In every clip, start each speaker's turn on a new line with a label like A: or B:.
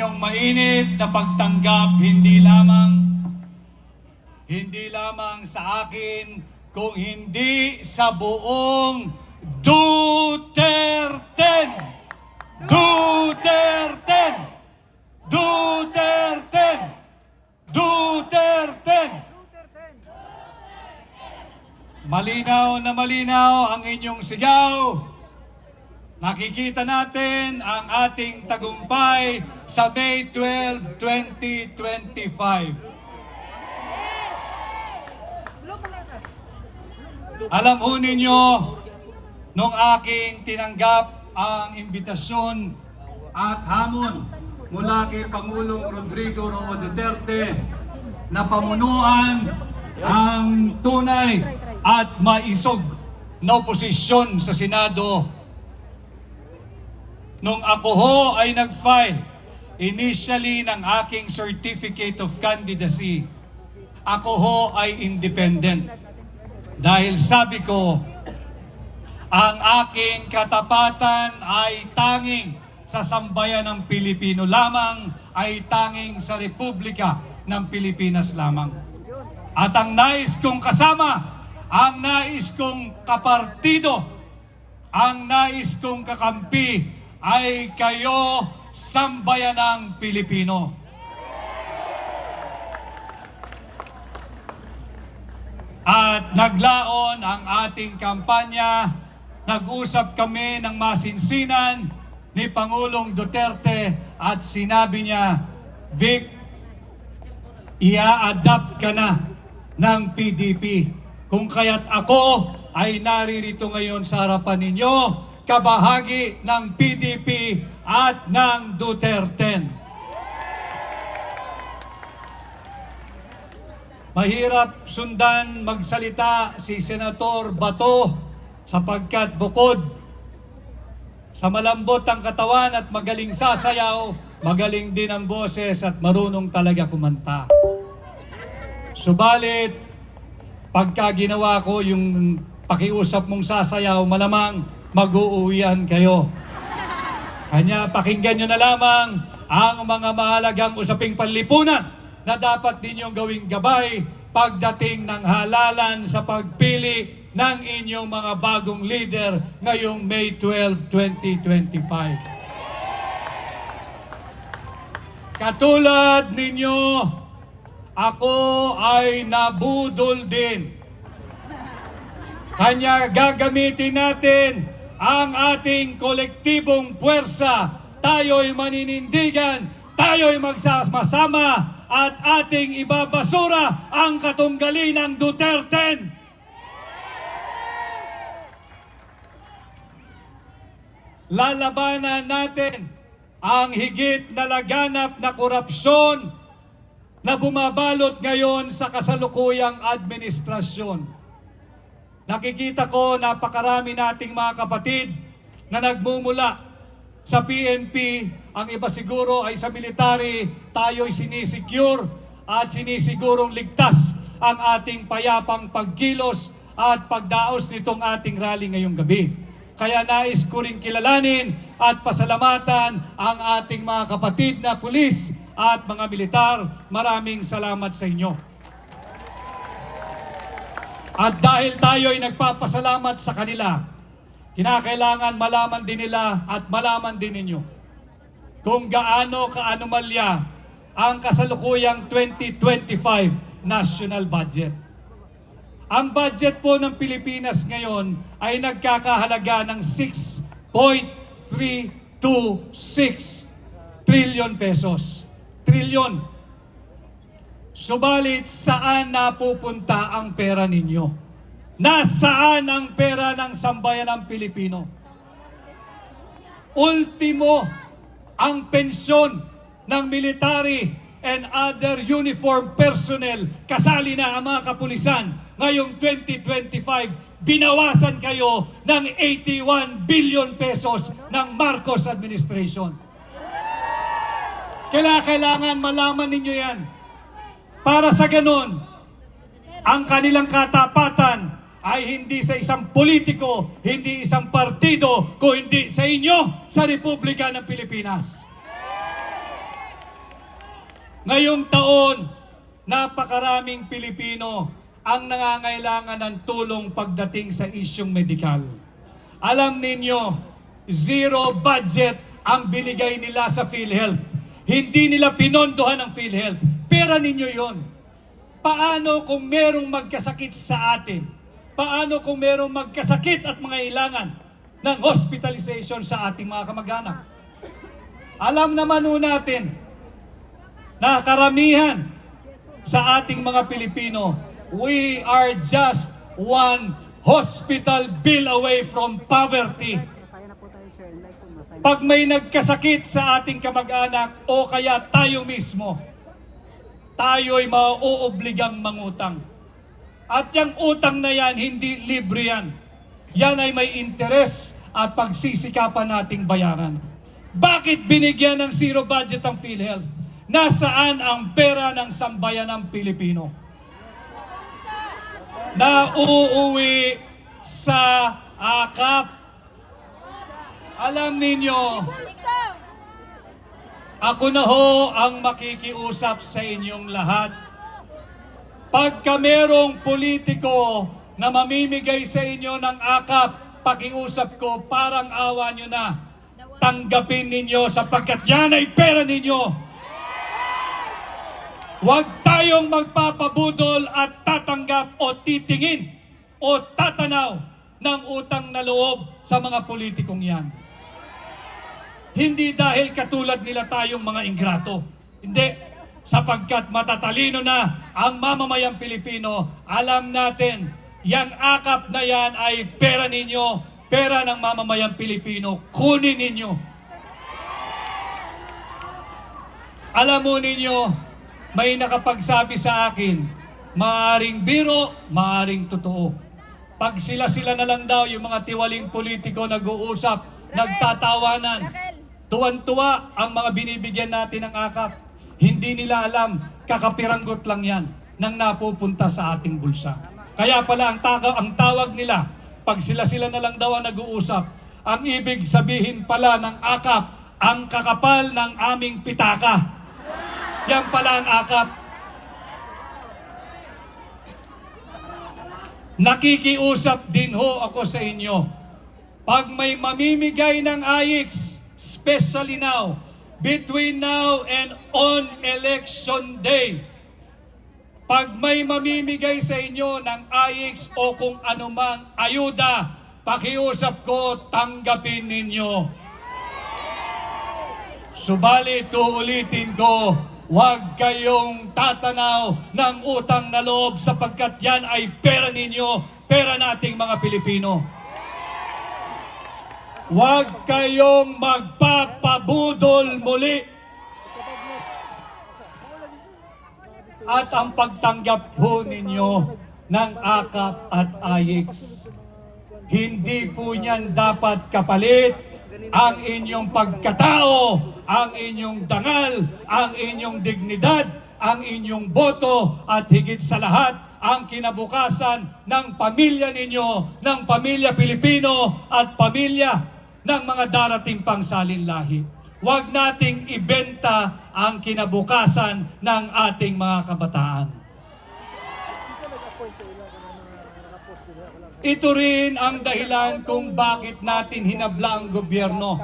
A: inyong mainit na pagtanggap hindi lamang hindi lamang sa akin kung hindi sa buong Duterte. Duterte. Duterte. Duterte. Malinaw na malinaw ang inyong sigaw. Nakikita natin ang ating tagumpay sa May 12, 2025. Alam ho ninyo, nung aking tinanggap ang imbitasyon at hamon mula kay Pangulong Rodrigo Roa Duterte na pamunuan ang tunay at maisog na oposisyon sa Senado. Nung ako ho ay nag-file initially ng aking Certificate of Candidacy, ako ho ay independent. Dahil sabi ko, ang aking katapatan ay tanging sa sambayan ng Pilipino lamang, ay tanging sa Republika ng Pilipinas lamang. At ang nais kong kasama, ang nais kong kapartido, ang nais kong kakampi ay kayo sambayanang Pilipino. At naglaon ang ating kampanya, nag-usap kami ng masinsinan ni Pangulong Duterte at sinabi niya, Vic, ia-adapt ka na ng PDP. Kung kaya't ako ay naririto ngayon sa harapan ninyo, kabahagi ng PDP at ng Duterte. Mahirap sundan magsalita si Senator Bato sapagkat bukod sa malambot ang katawan at magaling sasayaw, magaling din ang boses at marunong talaga kumanta. Subalit, pagka ginawa ko yung pakiusap mong sasayaw, malamang mag-uuwian kayo. Kanya pakinggan nyo na lamang ang mga mahalagang usaping panlipunan na dapat ninyong gawing gabay pagdating ng halalan sa pagpili ng inyong mga bagong leader ngayong May 12, 2025. Katulad ninyo, ako ay nabudol din. Kanya gagamitin natin ang ating kolektibong puwersa. Tayo'y maninindigan, tayo'y magsasama at ating ibabasura ang katunggali ng Duterte. Lalabanan natin ang higit na laganap na korupsyon na bumabalot ngayon sa kasalukuyang administrasyon. Nakikita ko napakarami nating mga kapatid na nagmumula sa PNP, ang iba siguro ay sa military, tayo'y sinisecure at sinisigurong ligtas ang ating payapang pagkilos at pagdaos nitong ating rally ngayong gabi. Kaya nais ko rin kilalanin at pasalamatan ang ating mga kapatid na pulis at mga militar. Maraming salamat sa inyo. At dahil tayo ay nagpapasalamat sa kanila, kinakailangan malaman din nila at malaman din ninyo kung gaano kaanomalya ang kasalukuyang 2025 national budget. Ang budget po ng Pilipinas ngayon ay nagkakahalaga ng 6.326 trillion pesos. Trillion. Subalit, saan napupunta ang pera ninyo? Nasaan ang pera ng sambayan ng Pilipino? Ultimo, ang pensyon ng military and other uniform personnel, kasali na ang mga kapulisan, ngayong 2025, binawasan kayo ng 81 billion pesos ng Marcos administration. Kailangan, kailangan malaman ninyo yan. Para sa ganun, ang kanilang katapatan ay hindi sa isang politiko, hindi isang partido, kung hindi sa inyo, sa Republika ng Pilipinas. Ngayong taon, napakaraming Pilipino ang nangangailangan ng tulong pagdating sa isyong medikal. Alam ninyo, zero budget ang binigay nila sa PhilHealth. Hindi nila pinondohan ng PhilHealth. Pera ninyo yon. Paano kung merong magkasakit sa atin? Paano kung merong magkasakit at mga ilangan ng hospitalization sa ating mga kamag-anak? Alam naman ho natin na karamihan sa ating mga Pilipino, we are just one hospital bill away from poverty. Pag may nagkasakit sa ating kamag-anak o kaya tayo mismo, tayo'y mauobligang mangutang. At yung utang na yan, hindi libre yan. Yan ay may interes at pagsisikapan nating bayaran. Bakit binigyan ng zero budget ang PhilHealth? Nasaan ang pera ng sambayanang Pilipino? Na uuwi sa akap. Alam ninyo, ako na ho ang makikiusap sa inyong lahat. Pagka merong politiko na mamimigay sa inyo ng akap, pakiusap ko, parang awa nyo na. Tanggapin ninyo sapagkat yan ay pera ninyo. Huwag tayong magpapabudol at tatanggap o titingin o tatanaw ng utang na loob sa mga politikong yan. Hindi dahil katulad nila tayong mga ingrato. Hindi. Sapagkat matatalino na ang mamamayang Pilipino, alam natin, yang akap na yan ay pera ninyo, pera ng mamamayang Pilipino, kunin ninyo. Alam mo ninyo, may nakapagsabi sa akin, maaring biro, maaring totoo. Pag sila-sila na lang daw, yung mga tiwaling politiko nag-uusap, nagtatawanan, tuwan-tuwa ang mga binibigyan natin ng akap. Hindi nila alam, kakapiranggot lang yan nang napupunta sa ating bulsa. Kaya pala ang, taga, ang tawag nila, pag sila-sila na lang daw ang nag-uusap, ang ibig sabihin pala ng akap, ang kakapal ng aming pitaka. Yan pala ang akap. Nakikiusap din ho ako sa inyo. Pag may mamimigay ng AIX, especially now, between now and on election day, pag may mamimigay sa inyo ng AIX o kung anumang ayuda, pakiusap ko, tanggapin ninyo. Subalit uulitin ko, huwag kayong tatanaw ng utang na loob sapagkat yan ay pera ninyo, pera nating mga Pilipino. Huwag kayong magpapabudol muli. At ang pagtanggap ho ninyo ng akap at ayix, hindi po niyan dapat kapalit ang inyong pagkatao, ang inyong dangal, ang inyong dignidad, ang inyong boto, at higit sa lahat, ang kinabukasan ng pamilya ninyo, ng pamilya Pilipino at pamilya ng mga darating pang salinlahi. Huwag nating ibenta ang kinabukasan ng ating mga kabataan. Ito rin ang dahilan kung bakit natin hinabla ang gobyerno.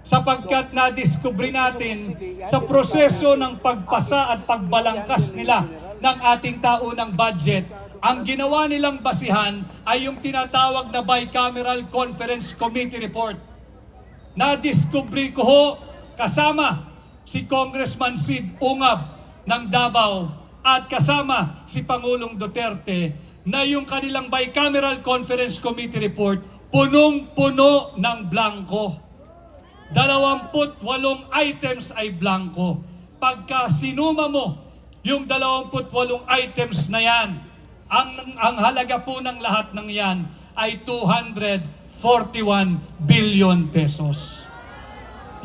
A: Sapagkat nadiskubre natin sa proseso ng pagpasa at pagbalangkas nila ng ating taunang budget, ang ginawa nilang basihan ay yung tinatawag na Bicameral Conference Committee Report. Nadiskubre ko ho kasama si Congressman Sid Ungab ng Davao at kasama si Pangulong Duterte na yung kanilang bicameral conference committee report punong-puno ng blanco. 28 items ay blanco. Pagka sinuma mo yung 28 items na yan, ang, ang halaga po ng lahat ng yan ay 241 billion pesos.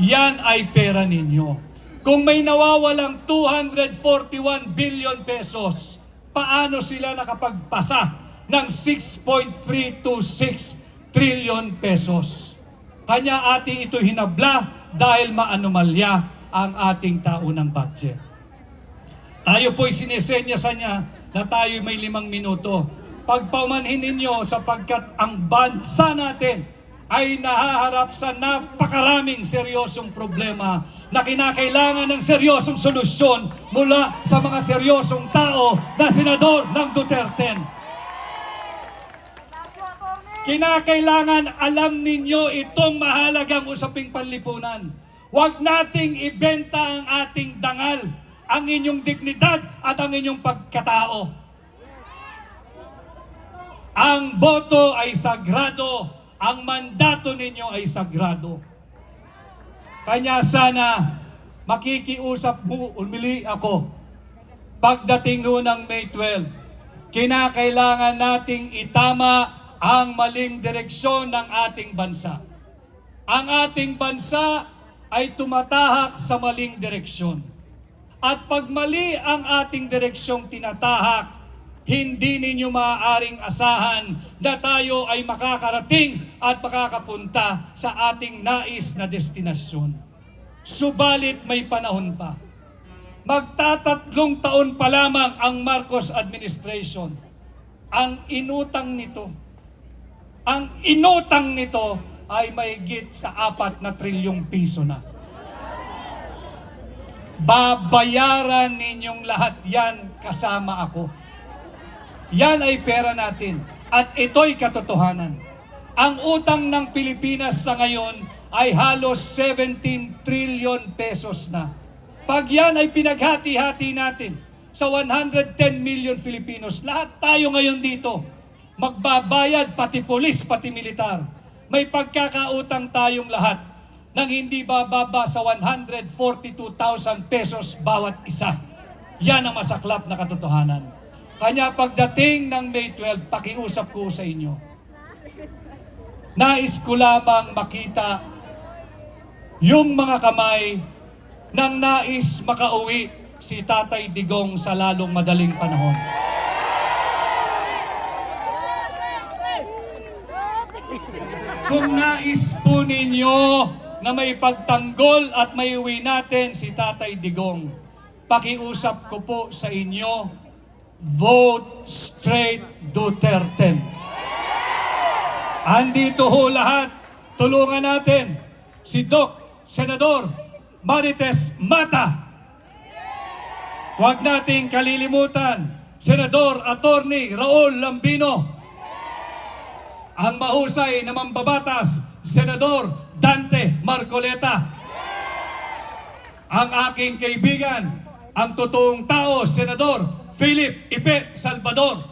A: Yan ay pera ninyo. Kung may nawawalang 241 billion pesos, paano sila nakapagpasa ng 6.326 trillion pesos? Kanya ating ito hinabla dahil maanomalya ang ating taunang budget. Tayo po'y sinisenya sa niya na tayo may limang minuto. Pagpaumanhin ninyo sapagkat ang bansa natin ay nahaharap sa napakaraming seryosong problema na kinakailangan ng seryosong solusyon mula sa mga seryosong tao na senador ng Duterte. Kinakailangan alam ninyo itong mahalagang usaping panlipunan. Huwag nating ibenta ang ating dangal, ang inyong dignidad at ang inyong pagkatao. Ang boto ay sagrado, ang mandato ninyo ay sagrado. Kanya sana makikiusap mo, umili ako. Pagdating ho ng May 12, kinakailangan nating itama ang maling direksyon ng ating bansa. Ang ating bansa ay tumatahak sa maling direksyon. At pag mali ang ating direksyong tinatahak, hindi ninyo maaaring asahan na tayo ay makakarating at makakapunta sa ating nais na destinasyon. Subalit may panahon pa. Magtatatlong taon pa lamang ang Marcos administration. Ang inutang nito, ang inutang nito ay mahigit sa apat na trilyong piso na. Babayaran ninyong lahat yan kasama ako. Yan ay pera natin. At ito'y katotohanan. Ang utang ng Pilipinas sa ngayon ay halos 17 trillion pesos na. Pag yan ay pinaghati-hati natin sa 110 million Filipinos, lahat tayo ngayon dito, magbabayad pati polis, pati militar. May pagkakautang tayong lahat nang hindi bababa sa 142,000 pesos bawat isa. Yan ang masaklap na katotohanan. Kanya pagdating ng May 12, pakiusap ko sa inyo. Nais ko lamang makita yung mga kamay ng nais makauwi si Tatay Digong sa lalong madaling panahon. Kung nais po ninyo na may pagtanggol at may uwi natin si Tatay Digong, pakiusap ko po sa inyo, vote straight Duterte. Andito ho lahat, tulungan natin si Doc, Senador Marites Mata. Huwag nating kalilimutan, Senador Attorney Raul Lambino. Ang mahusay na mambabatas, Senador Dante Marcoleta. Ang aking kaibigan, ang totoong tao, Senador Philip Ipe Salvador.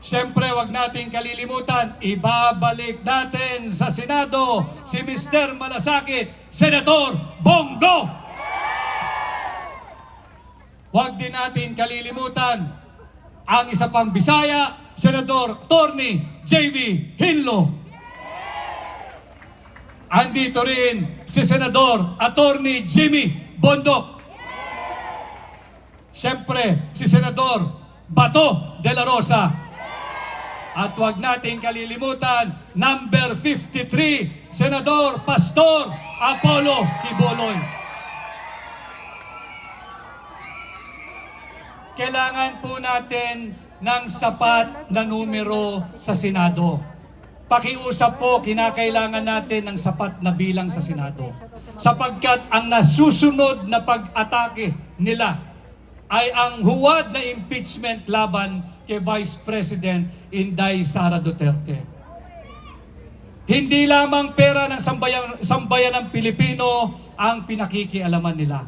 A: Siyempre, wag nating kalilimutan, ibabalik natin sa Senado si Mr. Malasakit, Senator Bongo. Huwag din natin kalilimutan ang isa pang Bisaya, Senador Torny J.V. Hinlo. Andito rin si Senador Attorney Jimmy Bondok. Siyempre, si Senador Bato de la Rosa. At huwag nating kalilimutan, number 53, Senador Pastor Apollo Kiboloy. Kailangan po natin ng sapat na numero sa Senado. Pakiusap po, kinakailangan natin ng sapat na bilang sa Senado. Sapagkat ang nasusunod na pag-atake nila ay ang huwad na impeachment laban kay Vice President Inday Sara Duterte. Hindi lamang pera ng sambayan, sambayan ng Pilipino ang pinakikialaman nila.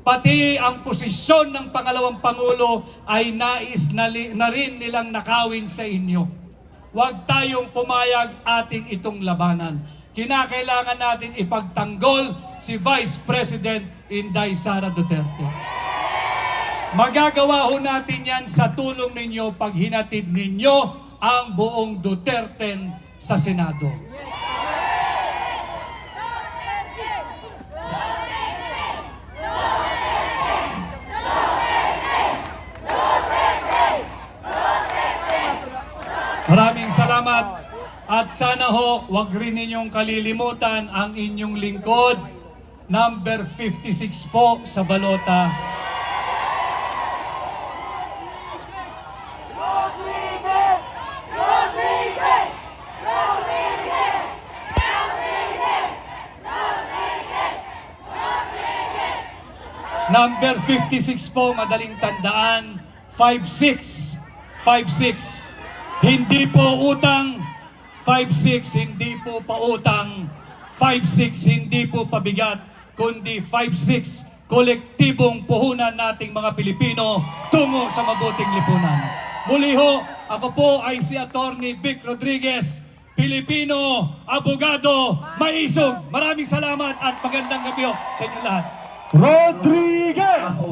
A: Pati ang posisyon ng pangalawang Pangulo ay nais na, li- na rin nilang nakawin sa inyo. Huwag tayong pumayag ating itong labanan. Kinakailangan natin ipagtanggol si Vice President Inday Sara Duterte. Magagawa ho natin yan sa tulong ninyo pag hinatid ninyo ang buong Duterte sa Senado. Maraming salamat at sana ho wag rin ninyong kalilimutan ang inyong lingkod Number 56 po sa balota. Number 56 po, madaling tandaan, 56. 56. Hindi po utang, 56. Hindi po pautang, 56. Hindi po pabigat, kundi 56. Kolektibong puhunan nating mga Pilipino tungo sa mabuting lipunan. Muli ho, ako po ay si Attorney Vic Rodriguez, Pilipino, abogado, maisog. Maraming salamat at magandang gabi ho sa inyo lahat.
B: Rodriguez!